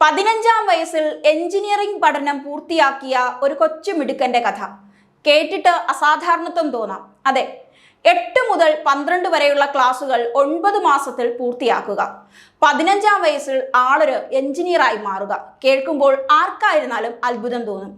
പതിനഞ്ചാം വയസ്സിൽ എഞ്ചിനീയറിംഗ് പഠനം പൂർത്തിയാക്കിയ ഒരു കൊച്ചു മിടുക്കന്റെ കഥ. കേട്ടിട്ട് അസാധാരണത്വം തോന്നാം. അതെ എട്ട് മുതൽ പന്ത്രണ്ട് വരെയുള്ള ക്ലാസുകൾ ഒൻപത് മാസത്തിൽ പൂർത്തിയാക്കുക. പതിനഞ്ചാം വയസ്സിൽ ആളൊരു എഞ്ചിനീയറായി മാറുക. കേൾക്കുമ്പോൾ ആർക്കായിരുന്നാലും അത്ഭുതം തോന്നും.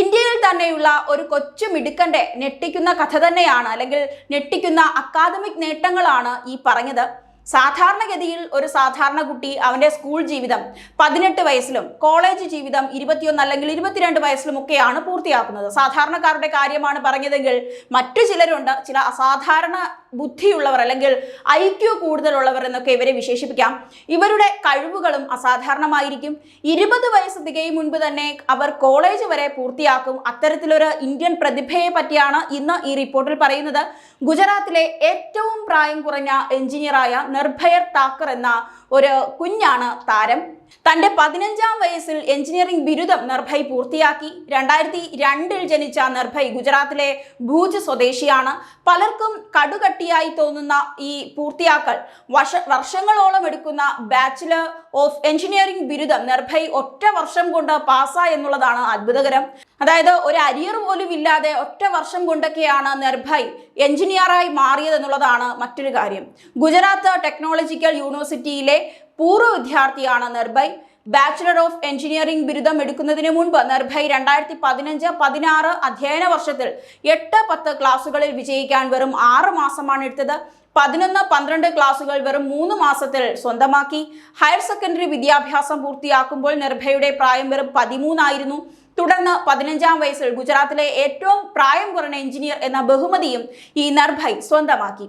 ഇന്ത്യയിൽ തന്നെയുള്ള ഒരു കൊച്ചു മിടുക്കന്റെ ഞെട്ടിക്കുന്ന കഥ തന്നെയാണ് അല്ലെങ്കിൽ ഞെട്ടിക്കുന്ന അക്കാദമിക് നേട്ടങ്ങളാണ് ഈ പറഞ്ഞത്. സാധാരണഗതിയിൽ ഒരു സാധാരണ കുട്ടി അവന്റെ സ്കൂൾ ജീവിതം പതിനെട്ട് വയസ്സിലും കോളേജ് ജീവിതം ഇരുപത്തിയൊന്ന് അല്ലെങ്കിൽ ഇരുപത്തിരണ്ട് വയസ്സിലും ഒക്കെയാണ് പൂർത്തിയാക്കുന്നത്. സാധാരണക്കാരുടെ കാര്യമാണ് പറഞ്ഞതെങ്കിൽ മറ്റു ചിലരുണ്ട് ചില അസാധാരണ ബുദ്ധിയുള്ളവർ അല്ലെങ്കിൽ ഐക്യു കൂടുതലുള്ളവർ എന്നൊക്കെ ഇവരെ വിശേഷിപ്പിക്കാം. ഇവരുടെ കഴിവുകളും അസാധാരണമായിരിക്കും. ഇരുപത് വയസ്സ് തികയും മുൻപ് തന്നെ അവർ കോളേജ് വരെ പൂർത്തിയാക്കും. അത്തരത്തിലൊരു ഇന്ത്യൻ പ്രതിഭയെ പറ്റിയാണ് ഇന്ന് ഈ റിപ്പോർട്ടിൽ പറയുന്നത്. ഗുജറാത്തിലെ ഏറ്റവും പ്രായം കുറഞ്ഞ എഞ്ചിനീയറായ നിർഭയർ താക്കർ എന്ന ഒരു കുഞ്ഞാണ് താരം. തന്റെ പതിനഞ്ചാം വയസ്സിൽ എഞ്ചിനീയറിംഗ് ബിരുദം നിർഭയ് പൂർത്തിയാക്കി. രണ്ടായിരത്തി രണ്ടിൽ ജനിച്ച നിർഭയ് ഗുജറാത്തിലെ ഭൂജ് സ്വദേശിയാണ്. പലർക്കും കടുകട്ടിയായി തോന്നുന്ന ഈ പൂർത്തിയാക്കൽ വർഷ വർഷങ്ങളോളം എടുക്കുന്ന ബാച്ചിലർ ഓഫ് എഞ്ചിനീയറിംഗ് ബിരുദം നിർഭയ് ഒറ്റ വർഷം കൊണ്ട് പാസ്സായി എന്നുള്ളതാണ് അത്ഭുതകരം. അതായത് ഒരു അരിയർ പോലും ഇല്ലാതെ ഒറ്റ വർഷം കൊണ്ടൊക്കെയാണ് നിർഭയ് എഞ്ചിനീയറായി മാറിയത് എന്നുള്ളതാണ് മറ്റൊരു കാര്യം. ഗുജറാത്ത് ടെക്നോളജിക്കൽ യൂണിവേഴ്സിറ്റിയിലെ പൂർവ വിദ്യാർത്ഥിയാണ് നിർഭയ്. ബാച്ചിലർ ഓഫ് എഞ്ചിനീയറിംഗ് ബിരുദം എടുക്കുന്നതിന് മുൻപ് നിർഭയ് രണ്ടായിരത്തി പതിനഞ്ച് പതിനാറ് അധ്യയന വർഷത്തിൽ എട്ട് പത്ത് ക്ലാസ്സുകളിൽ വിജയിക്കാൻ വെറും ആറ് മാസമാണ് എടുത്തത്. പതിനൊന്ന് പന്ത്രണ്ട് ക്ലാസുകൾ വെറും മൂന്ന് മാസത്തിൽ സ്വന്തമാക്കി. ഹയർ സെക്കൻഡറി വിദ്യാഭ്യാസം പൂർത്തിയാക്കുമ്പോൾ നിർഭയുടെ പ്രായം വെറും പതിമൂന്നായിരുന്നു. തുടർന്ന് പതിനഞ്ചാം വയസ്സിൽ ഗുജറാത്തിലെ ഏറ്റവും പ്രായം കുറഞ്ഞ എഞ്ചിനീയർ എന്ന ബഹുമതിയും ഈ നർഭൈ സ്വന്തമാക്കി.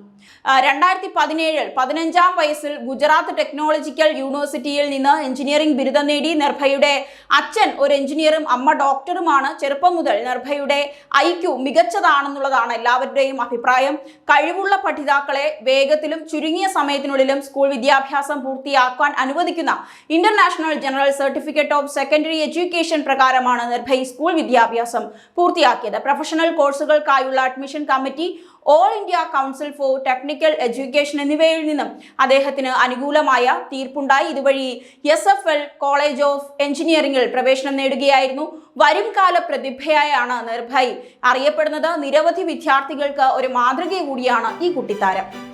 രണ്ടായിരത്തി പതിനേഴിൽ പതിനഞ്ചാം വയസ്സിൽ ഗുജറാത്ത് ടെക്നോളജിക്കൽ യൂണിവേഴ്സിറ്റിയിൽ നിന്ന് എഞ്ചിനീയറിംഗ് ബിരുദം നേടി നിർഭയുടെ അച്ഛൻ ഒരു എഞ്ചിനീയറും അമ്മ ഡോക്ടറുമാണ്. ചെറുപ്പം മുതൽ നിർഭയുടെ ഐക്യു മികച്ചതാണെന്നുള്ളതാണ് എല്ലാവരുടെയും അഭിപ്രായം. കഴിവുള്ള പഠിതാക്കളെ വേഗത്തിലും ചുരുങ്ങിയ സമയത്തിനുള്ളിലും സ്കൂൾ വിദ്യാഭ്യാസം പൂർത്തിയാക്കാൻ അനുവദിക്കുന്ന international general certificate of secondary education പ്രകാരമാണ് നിർഭയ് സ്കൂൾ വിദ്യാഭ്യാസം പൂർത്തിയാക്കിയത്. Professional കോഴ്സുകൾക്കായുള്ള admission committee all India council for technical education എന്നിവയിൽ നിന്നും അദ്ദേഹത്തിന് അനുകൂലമായ തീർപ്പുണ്ടായി. ഇതുവഴി S F L college of എഞ്ചിനീയറിംഗിൽ പ്രവേശനം നേടുകയായിരുന്നു. വരും കാല പ്രതിഭയായാണ് നിർഭയ്. അറിയപ്പെടുന്നത് നിരവധി വിദ്യാർത്ഥികൾക്ക് ഒരു മാതൃക കൂടിയാണ് ഈ കുട്ടിത്താരം.